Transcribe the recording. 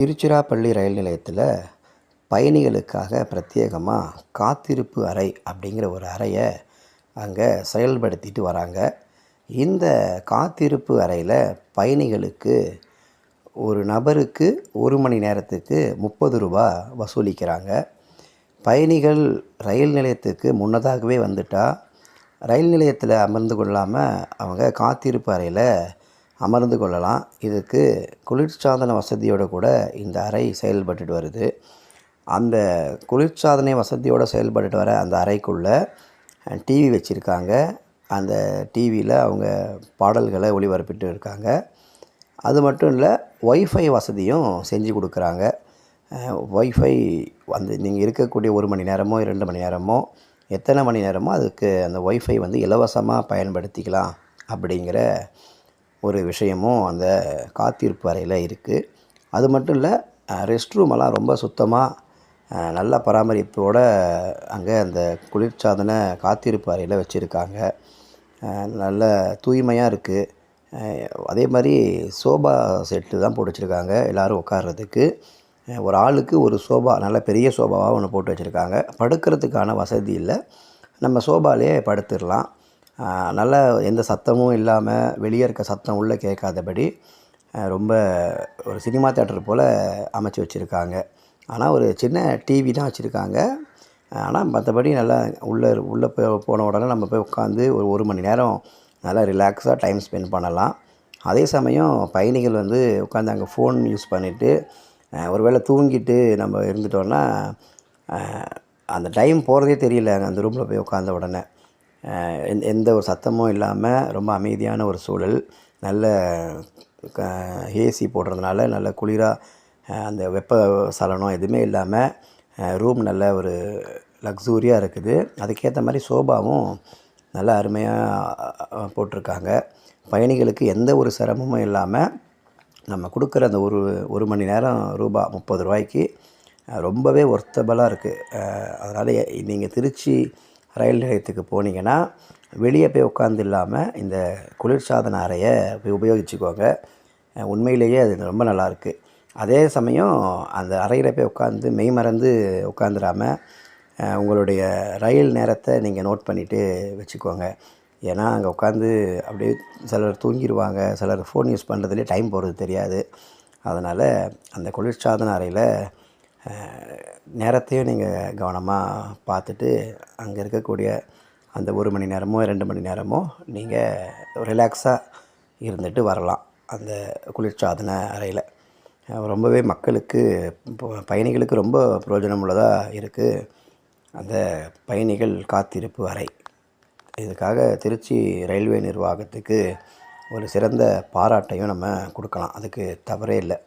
திருச்சிராப்பள்ளி ரயில் நிலையத்தில் பயணிகளுக்காக பிரத்யேகமாக காத்திருப்பு அறை அப்படிங்கிற ஒரு அறையை அங்கே செயல்படுத்திட்டு வராங்க. இந்த காத்திருப்பு அறையில் பயணிகளுக்கு ஒரு நபருக்கு ஒரு மணி நேரத்துக்கு முப்பது ரூபா வசூலிக்கிறாங்க. பயணிகள் ரயில் நிலையத்துக்கு முன்னதாகவே வந்துட்டால் ரயில் நிலையத்தில் அமர்ந்து கொள்ளாமல் அவங்க காத்திருப்பு அறையில் அமர்ந்து கொள்ளலாம். இதுக்கு குளிர்சாதன வசதியோடு கூட இந்த அறை செயல்பட்டுட்டு வருது. அந்த குளிர்சாதனை வசதியோடு செயல்பட்டுட்டு வர அந்த அறைக்குள்ளே டிவி வச்சுருக்காங்க. அந்த டிவியில் அவங்க பாடல்களை ஒளிபரப்பிட்டு இருக்காங்க. அது மட்டும் இல்லை ஒய்ஃபை வசதியும் செஞ்சு கொடுக்குறாங்க. ஒய்ஃபை வந்து நீங்கள் இருக்கக்கூடிய ஒரு மணி நேரமோ இரண்டு மணி நேரமோ எத்தனை மணி நேரமோ அதுக்கு அந்த ஒய்ஃபை வந்து இலவசமாக பயன்படுத்திக்கலாம் அப்படிங்கிற ஒரு விஷயமும் அந்த காத்திருப்பு அறையில் இருக்குது அது மட்டும் இல்லை ரெஸ்ட் ரூமெல்லாம் ரொம்ப சுத்தமாக நல்ல பராமரிப்போடு அங்கே அந்த குளிர்சாதன காத்திருப்பு அறையில் வச்சுருக்காங்க. நல்ல தூய்மையாக இருக்குது அதே மாதிரி சோபா செட்டு தான் போட்டு வச்சுருக்காங்க எல்லோரும் உட்கார்றதுக்கு. ஒரு ஆளுக்கு ஒரு சோபா நல்ல பெரிய சோபாவாக ஒன்று போட்டு வச்சுருக்காங்க. படுக்கிறதுக்கான வசதி இல்லை. நம்ம சோபாலே படுத்துடலாம். நல்ல எந்த சத்தமும் இல்லாமல் வெளியே இருக்க சத்தம் உள்ளே கேட்காதபடி ரொம்ப ஒரு சினிமா தேட்டர் போல் அமைச்சு வச்சுருக்காங்க. ஆனால் ஒரு சின்ன டிவி தான் வச்சுருக்காங்க. ஆனால் மற்றபடி நல்லா உள்ளே உள்ளே போய் போன உடனே நம்ம போய் உட்காந்து ஒரு ஒரு மணி நேரம் நல்லா ரிலாக்ஸாக டைம் ஸ்பெண்ட் பண்ணலாம். அதே சமயம் பயணிகள் வந்து உட்காந்து அங்கே ஃபோன் யூஸ் பண்ணிவிட்டு ஒரு வேளை தூங்கிட்டு நம்ம இருந்துட்டோன்னா அந்த டைம் போகிறதே தெரியல. அந்த ரூமில் போய் உட்காந்த உடனே. எந்த எந்த ஒரு சத்தமும் இல்லாமல் ரொம்ப அமைதியான ஒரு சூழல். நல்ல க ஏசி போடுறதுனால நல்ல குளிராக அந்த வெப்ப சலனம் எதுவுமே இல்லாமல் ரூம் நல்ல ஒரு லக்ஸூரியாக இருக்குது. அதுக்கேற்ற மாதிரி சோபாவும் நல்லா அருமையாக போட்டிருக்காங்க. பயணிகளுக்கு எந்த ஒரு சிரமமும் இல்லாமல் நம்ம கொடுக்குற அந்த ஒரு ஒரு மணி நேரம் ரூபா முப்பது ரூபாய்க்கு ரொம்பவே ஒர்த்தபலாக இருக்குது அதனால் நீங்கள் திருச்சி ரயில் நிலையத்துக்கு போனீங்கன்னா வெளியே போய் உட்காந்து இல்லாமல் இந்த குளிர்சாதன அறையை போய் உபயோகிச்சுக்கோங்க. உண்மையிலேயே அது ரொம்ப நல்லாயிருக்கு. அதே சமயம் அந்த அறையில் போய் உட்காந்து மெய் மறந்து உட்காந்துடாமல் உங்களுடைய ரயில் நேரத்தை நீங்கள் நோட் பண்ணிவிட்டு வச்சுக்கோங்க. ஏன்னா அங்கே உட்காந்து அப்படியே சிலர் தூங்கிடுவாங்க சிலர் ஃபோன் யூஸ் பண்ணுறதுலேயே டைம் போகிறது தெரியாது. அதனால் அந்த குளிர்சாதன அறையில் நேரத்தையும் நீங்கள் கவனமாக பார்த்துட்டு அங்கே இருக்கக்கூடிய அந்த ஒரு மணி நேரமோ ரெண்டு மணி நேரமோ நீங்கள் ரிலாக்ஸாக இருந்துட்டு வரலாம் அந்த குளிர்சாதன அறையில். ரொம்பவே மக்களுக்கு பயணிகளுக்கு ரொம்ப பிரயோஜனம் உள்ளதாக இருக்குது அந்த பயணிகள் காத்திருப்பு அறை. இதுக்காக திருச்சி ரயில்வே நிர்வாகத்துக்கு ஒரு சிறந்த பாராட்டையும் நம்ம கொடுக்கலாம். அதுக்கு தவறே இல்லை.